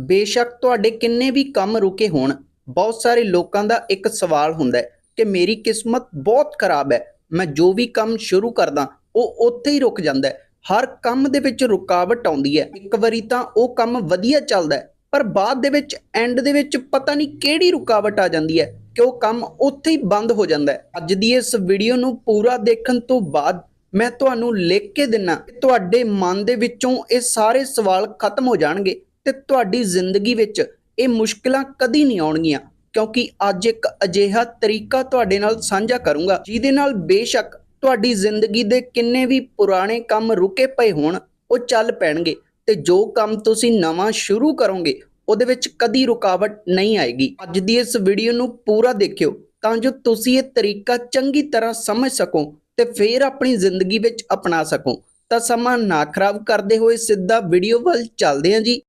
ਬੇਸ਼ੱਕ ਤੁਹਾਡੇ ਕਿੰਨੇ ਵੀ ਕੰਮ ਰੁਕੇ ਹੋਣ, ਬਹੁਤ ਸਾਰੇ ਲੋਕਾਂ ਦਾ ਇੱਕ ਸਵਾਲ ਹੁੰਦਾ ਹੈ ਕਿ ਮੇਰੀ ਕਿਸਮਤ ਬਹੁਤ ਖਰਾਬ ਹੈ, ਮੈਂ ਜੋ ਵੀ ਕੰਮ ਸ਼ੁਰੂ ਕਰਦਾ, ਉਹ ਉੱਥੇ ਹੀ ਰੁਕ ਜਾਂਦਾ ਹੈ। ਹਰ ਕੰਮ ਦੇ ਵਿੱਚ ਰੁਕਾਵਟ ਆਉਂਦੀ ਹੈ। ਇੱਕ ਵਾਰੀ ਤਾਂ ਉਹ ਕੰਮ ਵਧੀਆ ਚੱਲਦਾ ਹੈ, ਪਰ ਬਾਅਦ ਦੇ ਵਿੱਚ ਐਂਡ ਦੇ ਵਿੱਚ ਪਤਾ ਨਹੀਂ ਕਿਹੜੀ ਰੁਕਾਵਟ ਆ ਜਾਂਦੀ ਹੈ ਕਿ ਉਹ ਕੰਮ ਉੱਥੇ ਹੀ ਬੰਦ ਹੋ ਜਾਂਦਾ ਹੈ। ਅੱਜ ਦੀ ਇਸ ਵੀਡੀਓ ਨੂੰ ਪੂਰਾ ਦੇਖਣ ਤੋਂ ਬਾਅਦ ਮੈਂ ਤੁਹਾਨੂੰ ਲਿਖ ਕੇ ਦਿੰਨਾ ਕਿ ਤੁਹਾਡੇ ਮਨ ਦੇ ਵਿੱਚੋਂ ਇਹ ਸਾਰੇ ਸਵਾਲ ਖਤਮ ਹੋ ਜਾਣਗੇ। ਤੇ ਤੁਹਾਡੀ ਜ਼ਿੰਦਗੀ ਵਿੱਚ ਇਹ ਮੁਸ਼ਕਲਾਂ ਕਦੀ ਨਹੀਂ ਆਉਣਗੀਆਂ, ਕਿਉਂਕਿ ਅੱਜ ਇੱਕ ਅਜਿਹਾ ਤਰੀਕਾ ਤੁਹਾਡੇ ਨਾਲ ਸਾਂਝਾ ਕਰੂੰਗਾ, ਜਿਹਦੇ ਨਾਲ ਬੇਸ਼ੱਕ ਤੁਹਾਡੀ ਜ਼ਿੰਦਗੀ ਦੇ ਕਿੰਨੇ ਵੀ ਪੁਰਾਣੇ ਕੰਮ ਰੁਕੇ ਪਏ ਹੋਣ, ਉਹ ਚੱਲ ਪੈਣਗੇ ਤੇ ਜੋ ਕੰਮ ਤੁਸੀਂ ਨਵਾਂ ਸ਼ੁਰੂ ਕਰੋਗੇ, ਉਹਦੇ ਵਿੱਚ ਕਦੀ ਰੁਕਾਵਟ ਨਹੀਂ ਆਏਗੀ। ਅੱਜ ਦੀ ਇਸ ਵੀਡੀਓ ਨੂੰ ਪੂਰਾ ਦੇਖਿਓ, ਤਾਂ ਜੋ ਤੁਸੀਂ ਇਹ ਤਰੀਕਾ ਚੰਗੀ ਤਰ੍ਹਾਂ ਸਮਝ ਸਕੋ ਤੇ ਫਿਰ ਆਪਣੀ ਜ਼ਿੰਦਗੀ ਵਿੱਚ ਅਪਣਾ ਸਕੋ। ਤਾਂ ਸਮਾਂ ਨਾ ਖਰਾਬ ਕਰਦੇ ਹੋਏ ਸਿੱਧਾ ਵੀਡੀਓ ਵੱਲ ਚੱਲਦੇ ਹਾਂ ਜੀ।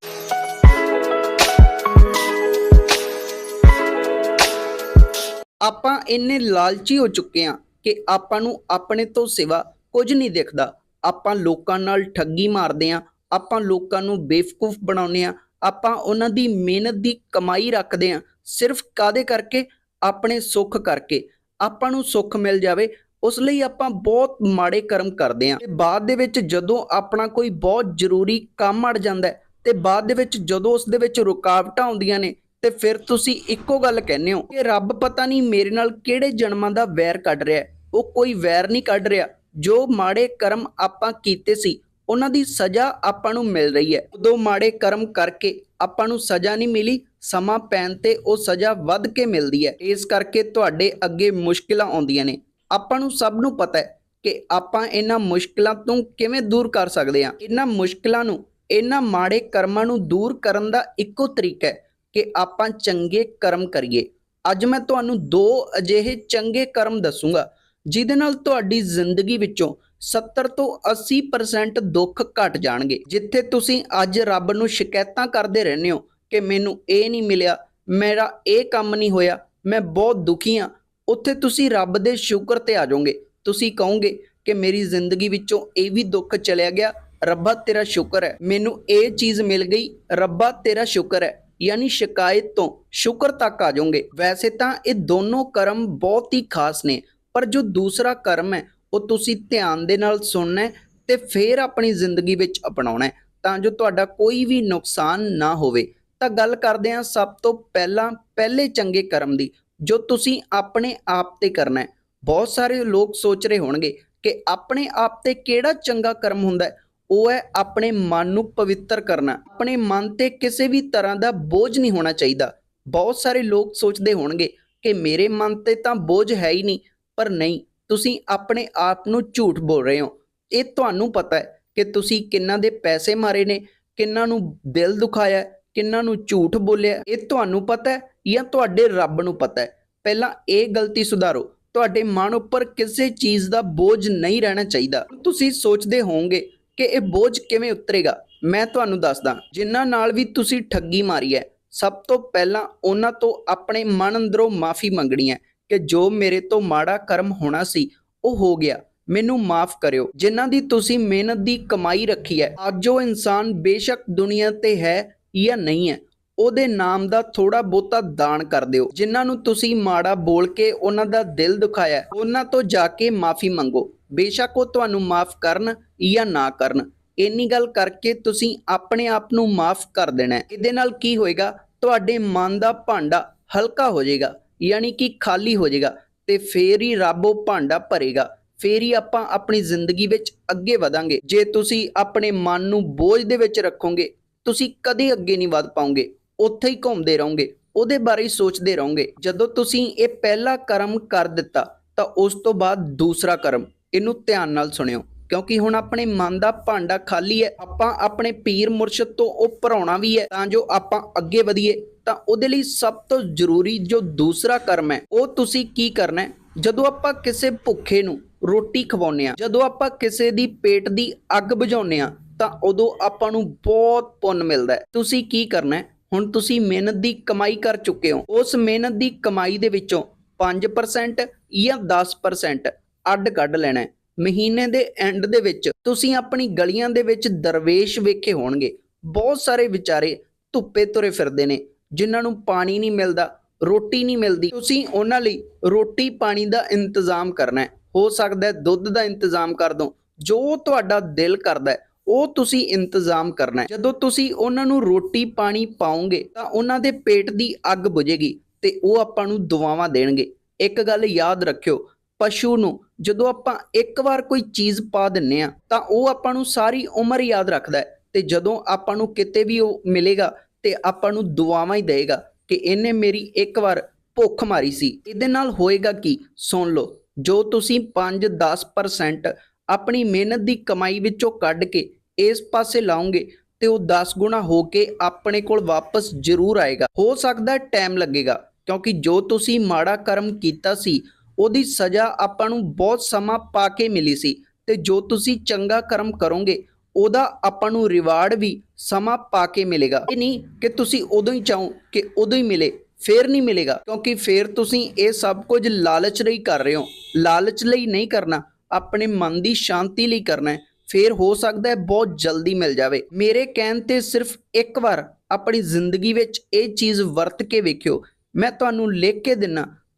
ਆਪਾਂ ਇੰਨੇ ਲਾਲਚੀ ਹੋ ਚੁੱਕੇ ਹਾਂ ਕਿ ਆਪਾਂ ਨੂੰ ਆਪਣੇ ਤੋਂ ਸਿਵਾ ਕੁਝ ਨਹੀਂ ਦਿਖਦਾ। ਆਪਾਂ ਲੋਕਾਂ ਨਾਲ ਠੱਗੀ ਮਾਰਦੇ ਹਾਂ, ਆਪਾਂ ਲੋਕਾਂ ਨੂੰ ਬੇਵਕੂਫ ਬਣਾਉਂਦੇ ਹਾਂ, ਆਪਾਂ ਉਹਨਾਂ ਦੀ ਮਿਹਨਤ ਦੀ ਕਮਾਈ ਰੱਖਦੇ ਹਾਂ ਸਿਰਫ ਕਾਦੇ ਕਰਕੇ? ਆਪਣੇ ਸੁੱਖ ਕਰਕੇ। ਆਪਾਂ ਨੂੰ ਸੁੱਖ ਮਿਲ ਜਾਵੇ, ਉਸ ਲਈ ਆਪਾਂ ਬਹੁਤ ਮਾੜੇ ਕਰਮ ਕਰਦੇ ਹਾਂ। ਤੇ ਬਾਅਦ ਦੇ ਵਿੱਚ ਜਦੋਂ ਆਪਣਾ ਕੋਈ ਬਹੁਤ ਜ਼ਰੂਰੀ ਕੰਮ ਅੜ ਜਾਂਦਾ ਹੈ, ਤੇ ਬਾਅਦ ਦੇ ਵਿੱਚ ਜਦੋਂ ਉਸ ਦੇ ਵਿੱਚ ਰੁਕਾਵਟਾਂ ਆਉਂਦੀਆਂ ਨੇ ਤੇ ਫਿਰ ਤੁਸੀਂ ਇੱਕੋ ਗੱਲ ਕਹਿੰਦੇ ਹੋ ਕਿ ਰੱਬ ਪਤਾ ਨਹੀਂ ਮੇਰੇ ਨਾਲ ਕਿਹੜੇ ਜਨਮਾਂ ਦਾ ਵੈਰ ਕੱਢ ਰਿਹਾ ਉਹ ਕੋਈ ਵੈਰ ਨਹੀਂ ਕੱਢ ਰਿਹਾ। ਜੋ ਮਾੜੇ ਕਰਮ ਆਪਾਂ ਕੀਤੇ ਸੀ, ਉਹਨਾਂ ਦੀ ਸਜ਼ਾ ਆਪਾਂ ਨੂੰ ਮਿਲ ਰਹੀ ਹੈ। ਉਦੋਂ ਮਾੜੇ ਕਰਮ ਕਰਕੇ ਆਪਾਂ ਨੂੰ ਸਜ਼ਾ ਨਹੀਂ ਮਿਲੀ, ਸਮਾਂ ਪੈਣ ਤੇ ਉਹ ਸਜ਼ਾ ਵੱਧ ਕੇ ਮਿਲਦੀ ਹੈ। ਇਸ ਕਰਕੇ ਤੁਹਾਡੇ ਅੱਗੇ ਮੁਸ਼ਕਿਲਾਂ ਆਉਂਦੀਆਂ ਨੇ। ਆਪਾਂ ਨੂੰ ਸਭ ਨੂੰ ਪਤਾ ਹੈ ਕਿ ਆਪਾਂ ਇਹਨਾਂ ਮੁਸ਼ਕਿਲਾਂ ਤੋਂ ਕਿਵੇਂ ਦੂਰ ਕਰ ਸਕਦੇ ਹਾਂ। ਇਹਨਾਂ ਮੁਸ਼ਕਿਲਾਂ ਨੂੰ, ਇਹਨਾਂ ਮਾੜੇ ਕਰਮਾਂ ਨੂੰ ਦੂਰ ਕਰਨ ਦਾ ਇੱਕੋ ਤਰੀਕਾ ਹੈ। ਕਿ ਆਪਾਂ ਚੰਗੇ ਕਰਮ ਕਰੀਏ। ਅੱਜ ਮੈਂ ਤੁਹਾਨੂੰ ਦੋ ਅਜਿਹੇ ਚੰਗੇ ਕਰਮ ਦੱਸੂਗਾ, ਜਿਹਦੇ ਨਾਲ ਤੁਹਾਡੀ ਜ਼ਿੰਦਗੀ ਵਿੱਚੋਂ 70 ਤੋਂ 80% ਦੁੱਖ ਘਟ ਜਾਣਗੇ। ਜਿੱਥੇ ਤੁਸੀਂ ਅੱਜ ਰੱਬ ਨੂੰ ਸ਼ਿਕਾਇਤਾਂ ਕਰਦੇ ਰਹਿੰਦੇ ਹੋ ਕਿ ਮੈਨੂੰ ਇਹ ਨਹੀਂ ਮਿਲਿਆ, ਮੇਰਾ ਇਹ ਕੰਮ ਨਹੀਂ ਹੋਇਆ, ਮੈਂ ਬਹੁਤ ਦੁਖੀ ਹਾਂ, ਉੱਥੇ ਤੁਸੀਂ ਰੱਬ ਦੇ ਸ਼ੁਕਰ ਤੇ ਆ ਜਾਓਗੇ। ਤੁਸੀਂ ਕਹੋਗੇ ਕਿ ਮੇਰੀ ਜ਼ਿੰਦਗੀ ਵਿੱਚੋਂ ਇਹ ਵੀ ਦੁੱਖ ਚਲਿਆ ਗਿਆ, ਰੱਬਾ ਤੇਰਾ ਸ਼ੁਕਰ ਹੈ, ਮੈਨੂੰ ਇਹ ਚੀਜ਼ ਮਿਲ ਗਈ, ਰੱਬਾ ਤੇਰਾ ਸ਼ੁਕਰ ਹੈ। ਯਾਨੀ ਸ਼ਿਕਾਇਤ ਤੋਂ ਸ਼ੁਕਰ ਤੱਕ ਆ ਜਾਓਗੇ। ਵੈਸੇ ਤਾਂ ਇਹ ਦੋਨੋਂ ਕਰਮ ਬਹੁਤ ਹੀ ਖਾਸ ਨੇ, ਪਰ ਜੋ ਦੂਸਰਾ ਕਰਮ ਹੈ, ਉਹ ਤੁਸੀਂ ਧਿਆਨ ਦੇ ਨਾਲ ਸੁਣਨਾ ਤੇ ਫਿਰ ਆਪਣੀ ਜ਼ਿੰਦਗੀ ਵਿੱਚ ਅਪਣਾਉਣਾ ਤਾਂ ਜੋ ਤੁਹਾਡਾ ਕੋਈ ਵੀ ਨੁਕਸਾਨ ਨਾ ਹੋਵੇ। ਤਾਂ ਗੱਲ ਕਰਦੇ ਹਾਂ ਸਭ ਤੋਂ ਪਹਿਲਾਂ ਪਹਿਲੇ ਚੰਗੇ ਕਰਮ ਦੀ, ਜੋ ਤੁਸੀਂ ਆਪਣੇ ਆਪ ਤੇ ਕਰਨਾ ਹੈ। ਬਹੁਤ ਸਾਰੇ ਲੋਕ ਸੋਚ ਰਹੇ ਹੋਣਗੇ ਕਿ ਆਪਣੇ ਆਪ ਤੇ ਕਿਹੜਾ ਚੰਗਾ ਕਰਮ ਹੁੰਦਾ ਹੈ? ਉਹ ਹੈ ਆਪਣੇ ਮਨ ਨੂੰ ਪਵਿੱਤਰ ਕਰਨਾ। ਆਪਣੇ ਮਨ ਤੇ ਕਿਸੇ ਵੀ ਤਰ੍ਹਾਂ ਦਾ ਬੋਝ ਨਹੀਂ ਹੋਣਾ ਚਾਹੀਦਾ। ਬਹੁਤ ਸਾਰੇ ਲੋਕ ਸੋਚਦੇ ਹੋਣਗੇ ਕਿ ਮੇਰੇ ਮਨ ਤੇ ਤਾਂ ਬੋਝ ਹੈ ਹੀ ਨਹੀਂ ਪਰ ਨਹੀਂ ਤੁਸੀਂ ਆਪਣੇ ਆਪ ਨੂੰ ਝੂਠ ਬੋਲ ਰਹੇ ਹੋ। ਇਹ ਤੁਹਾਨੂੰ ਪਤਾ ਹੈ ਕਿ ਤੁਸੀਂ ਕਿੰਨਾ ਦੇ ਪੈਸੇ ਮਾਰੇ ਨੇ ਕਿੰਨਾ ਨੂੰ ਦਿਲ ਦੁਖਾਇਆ ਹੈ, ਨੂੰ ਝੂਠ ਬੋਲਿਆ। ਇਹ ਤੁਹਾਨੂੰ ਪਤਾ ਹੈ ਜਾਂ ਤੁਹਾਡੇ ਰੱਬ ਨੂੰ ਪਤਾ ਹੈ। ਪਹਿਲਾਂ ਇਹ ਗਲਤੀ ਸੁਧਾਰੋ। ਤੁਹਾਡੇ ਮਨ ਉੱਪਰ ਕਿਸੇ ਚੀਜ਼ ਦਾ ਬੋਝ ਨਹੀਂ ਰਹਿਣਾ ਚਾਹੀਦਾ। ਤੁਸੀਂ ਸੋਚਦੇ ਹੋਵੋਗੇ ਕਿ ਇਹ ਬੋਝ ਕਿਵੇਂ ਉਤਰੇਗਾ? ਮੈਂ ਤੁਹਾਨੂੰ ਦੱਸਦਾ, ਜਿਨ੍ਹਾਂ ਨਾਲ ਵੀ ਤੁਸੀਂ ਠੱਗੀ ਮਾਰੀ ਹੈ, ਸਭ ਤੋਂ ਪਹਿਲਾਂ ਉਹਨਾਂ ਤੋਂ ਆਪਣੇ ਮਨ ਅੰਦਰੋਂ ਮਾਫੀ ਮੰਗਣੀ ਹੈ ਕਿ ਜੋ ਮੇਰੇ ਤੋਂ ਮਾੜਾ ਕਰਮ ਹੋਣਾ ਸੀ, ਉਹ ਹੋ ਗਿਆ। ਮੈਨੂੰ ਮਾਫ ਕਰਿਓ। ਜਿਨ੍ਹਾਂ ਦੀ ਤੁਸੀਂ ਮਿਹਨਤ ਦੀ ਕਮਾਈ ਰੱਖੀ ਹੈ, ਅੱਜ ਉਹ ਇਨਸਾਨ ਬੇਸ਼ੱਕ ਦੁਨੀਆ ਤੇ ਹੈ ਜਾਂ ਨਹੀਂ ਹੈ, ਉਹਦੇ ਨਾਮ ਦਾ ਥੋੜਾ ਬਹੁਤਾ ਦਾਨ ਕਰ ਦਿਓ। ਜਿਨ੍ਹਾਂ ਨੂੰ ਤੁਸੀਂ ਮਾੜਾ ਬੋਲ ਕੇ ਉਹਨਾਂ ਦਾ ਦਿਲ ਦੁਖਾਇਆ ਉਹਨਾਂ ਤੋਂ ਜਾ ਕੇ ਮਾਫੀ ਮੰਗੋ। ਬੇਸ਼ੱਕ ਉਹ ਤੁਹਾਨੂੰ ਮਾਫ ਕਰਨ ਜਾਂ ਨਾ ਕਰਨ। ਇੰਨੀ ਗੱਲ ਕਰਕੇ ਤੁਸੀਂ ਆਪਣੇ ਆਪ ਨੂੰ ਮਾਫ ਕਰ ਦੇਣਾ ਹੈ। ਇਹਦੇ ਨਾਲ ਕੀ ਹੋਏਗਾ? ਤੁਹਾਡੇ ਮਨ ਦਾ ਭਾਂਡਾ ਹਲਕਾ ਹੋ ਜਾਏਗਾ, ਯਾਨੀ ਕਿ ਖਾਲੀ ਹੋ ਜਾਏਗਾ ਤੇ ਫੇਰ ਹੀ ਰੱਬ ਉਹ ਭਾਂਡਾ ਭਰੇਗਾ। ਫੇਰ ਹੀ ਆਪਾਂ ਆਪਣੀ ਜ਼ਿੰਦਗੀ ਵਿੱਚ ਅੱਗੇ ਵਧਾਂਗੇ। ਜੇ ਤੁਸੀਂ ਆਪਣੇ ਮਨ ਨੂੰ ਬੋਝ ਦੇ ਵਿੱਚ ਰੱਖੋਗੇ, ਤੁਸੀਂ ਕਦੇ ਅੱਗੇ ਨਹੀਂ ਵਧ ਪਾਓਗੇ। ਉੱਥੇ ਹੀ ਘੁੰਮਦੇ ਰਹੋਗੇ, ਉਹਦੇ ਬਾਰੇ ਹੀ ਸੋਚਦੇ ਰਹੋਗੇ। ਜਦੋਂ ਤੁਸੀਂ ਇਹ ਪਹਿਲਾ ਕਰਮ ਕਰ ਦਿੱਤਾ, ਤਾਂ ਉਸ ਤੋਂ ਬਾਅਦ ਦੂਸਰਾ ਕਰਮ। ਇਹਨੂੰ ਧਿਆਨ ਨਾਲ ਸੁਣਿਓ, ਕਿਉਂਕਿ ਹੁਣ ਆਪਣੇ ਮਨ ਦਾ ਭਾਂਡਾ ਖਾਲੀ ਹੈ, ਆਪਾਂ ਆਪਣੇ ਪੀਰ ਮੁਰਸ਼ਿਦ ਤੋਂ ਉਹ ਭਰਾਉਣਾ ਵੀ ਹੈ, ਤਾਂ ਜੋ ਆਪਾਂ ਅੱਗੇ ਵਧੀਏ, ਤਾਂ ਉਹਦੇ ਲਈ ਸਭ ਤੋਂ ਜ਼ਰੂਰੀ ਜੋ ਦੂਸਰਾ ਕਰਮ ਹੈ, ਉਹ ਤੁਸੀਂ ਕੀ ਕਰਨਾ ਹੈ? ਜਦੋਂ ਆਪਾਂ ਕਿਸੇ ਭੁੱਖੇ ਨੂੰ ਰੋਟੀ ਖਵਾਉਂਦੇ ਆ ਜਦੋਂ ਆਪਾਂ ਕਿਸੇ ਦੀ ਪੇਟ ਦੀ ਅੱਗ ਬੁਝਾਉਂਦੇ ਆ ਤਾਂ ਉਦੋਂ ਆਪਾਂ ਨੂੰ ਬਹੁਤ ਪੁੰਨ ਮਿਲਦਾ ਹੈ। ਤੁਸੀਂ ਕੀ ਕਰਨਾ ਹੈ? ਹੁਣ ਤੁਸੀਂ ਮਿਹਨਤ ਦੀ ਕਮਾਈ ਕਰ ਚੁੱਕੇ ਹੋ, ਉਸ ਮਿਹਨਤ ਦੀ ਕਮਾਈ ਦੇ ਵਿੱਚੋਂ 5% ਜਾਂ 10% ਅੱਡ ਕੱਢ ਲੈਣਾ ਮਹੀਨੇ ਦੇ ਐਂਡ ਦੇ ਵਿੱਚ ਤੁਸੀਂ ਆਪਣੀ ਗਲੀਆਂ ਦੇ ਵਿੱਚ ਦਰਵੇਸ਼ ਵੇਖੇ ਹੋਣਗੇ। ਬਹੁਤ ਸਾਰੇ ਵਿਚਾਰੇ ਧੁੱਪੇ ਤੁਰੇ ਫਿਰਦੇ ਨੇ, ਜਿਨ੍ਹਾਂ ਨੂੰ ਪਾਣੀ ਨਹੀਂ ਮਿਲਦਾ, ਰੋਟੀ ਨਹੀਂ ਮਿਲਦੀ। ਤੁਸੀਂ ਉਹਨਾਂ ਲਈ ਰੋਟੀ ਪਾਣੀ ਦਾ ਇੰਤਜ਼ਾਮ ਕਰਨਾ ਹੈ। ਹੋ ਸਕਦਾ ਹੈ ਦੁੱਧ ਦਾ ਇੰਤਜ਼ਾਮ ਕਰ ਦੋ। ਜੋ ਤੁਹਾਡਾ ਦਿਲ ਕਰਦਾ ਹੈ, ਉਹ ਤੁਸੀਂ ਇੰਤਜ਼ਾਮ ਕਰਨਾ ਹੈ। ਜਦੋਂ ਤੁਸੀਂ ਉਹਨਾਂ ਨੂੰ ਰੋਟੀ ਪਾਣੀ ਪਾਓਗੇ, ਤਾਂ ਉਹਨਾਂ ਦੇ ਪੇਟ ਦੀ ਅੱਗ ਬੁਝੇਗੀ ਤੇ ਉਹ ਆਪਾਂ ਨੂੰ ਦੁਆਵਾਂ ਦੇਣਗੇ। ਇੱਕ ਗੱਲ ਯਾਦ ਰੱਖਿਓ ਪਸ਼ੂ ਨੂੰ ਜਦੋਂ ਆਪਾਂ ਇੱਕ ਵਾਰ ਕੋਈ ਚੀਜ਼ ਪਾ ਦਿੰਨੇ ਆ, ਤਾਂ ਉਹ ਆਪਾਂ ਨੂੰ ਸਾਰੀ ਉਮਰ ਯਾਦ ਰੱਖਦਾ ਤੇ ਜਦੋਂ ਆਪਾਂ ਨੂੰ ਕਿਤੇ ਵੀ ਉਹ ਮਿਲੇਗਾ ਤੇ ਆਪਾਂ ਨੂੰ ਦੁਆਵਾਂ ਹੀ ਦੇਗਾ ਕਿ ਇਹਨੇ ਮੇਰੀ ਇੱਕ ਵਾਰ ਭੁੱਖ ਮਾਰੀ ਸੀ। ਇਹਦੇ ਨਾਲ ਹੋਏਗਾ ਕੀ? ਸੁਣ ਲਓ, ਜੋ ਤੁਸੀਂ 5-10% ਆਪਣੀ ਮਿਹਨਤ ਦੀ ਕਮਾਈ ਵਿੱਚੋਂ ਕੱਢ ਕੇ ਇਸ ਪਾਸੇ ਲਾਉਂਗੇ ਤੇ ਉਹ 10 ਗੁਣਾ ਹੋ ਕੇ ਆਪਣੇ ਕੋਲ ਵਾਪਸ ਜ਼ਰੂਰ ਆਏਗਾ। ਹੋ ਸਕਦਾ ਟਾਈਮ ਲੱਗੇਗਾ, ਕਿਉਂਕਿ ਜੋ ਤੁਸੀਂ ਮਾੜਾ ਕਰਮ ਕੀਤਾ ਸੀ ਉਹਦੀ ਸਜ਼ਾ ਆਪਾਂ ਨੂੰ ਬਹੁਤ ਸਮਾਂ ਪਾ ਕੇ ਮਿਲੀ ਸੀ ਤੇ ਜੋ ਤੁਸੀਂ ਚੰਗਾ ਕਰਮ ਕਰੋਗੇ, ਉਹਦਾ ਆਪਾਂ ਨੂੰ ਰਿਵਾਰਡ ਵੀ ਸਮਾਂ ਪਾ ਕੇ ਮਿਲੇਗਾ। ਇਹ ਨਹੀਂ ਕਿ ਤੁਸੀਂ ਉਦੋਂ ਹੀ ਚਾਹੋ ਕਿ ਉਦੋਂ ਹੀ ਮਿਲੇ, ਫੇਰ ਨਹੀਂ ਮਿਲੇਗਾ, ਕਿਉਂਕਿ ਫੇਰ ਤੁਸੀਂ ਇਹ ਸਭ ਕੁਝ ਲਾਲਚ ਲਈ ਕਰ ਰਹੇ ਹੋ। ਲਾਲਚ ਲਈ ਨਹੀਂ ਕਰਨਾ, ਆਪਣੇ ਮਨ ਦੀ ਸ਼ਾਂਤੀ ਲਈ ਕਰਨਾ ਹੈ। ਫੇਰ ਹੋ ਸਕਦਾ ਹੈ ਬਹੁਤ ਜਲਦੀ ਮਿਲ ਜਾਵੇ। ਮੇਰੇ ਕਹਿਣ ਤੇ ਸਿਰਫ ਇੱਕ ਵਾਰ ਆਪਣੀ ਜ਼ਿੰਦਗੀ ਵਿੱਚ ਇਹ ਚੀਜ਼ ਵਰਤ ਕੇ ਵੇਖਿਓ। ਮੈਂ ਤੁਹਾਨੂੰ ਲਿਖ ਕੇ ਦਿੰਨਾ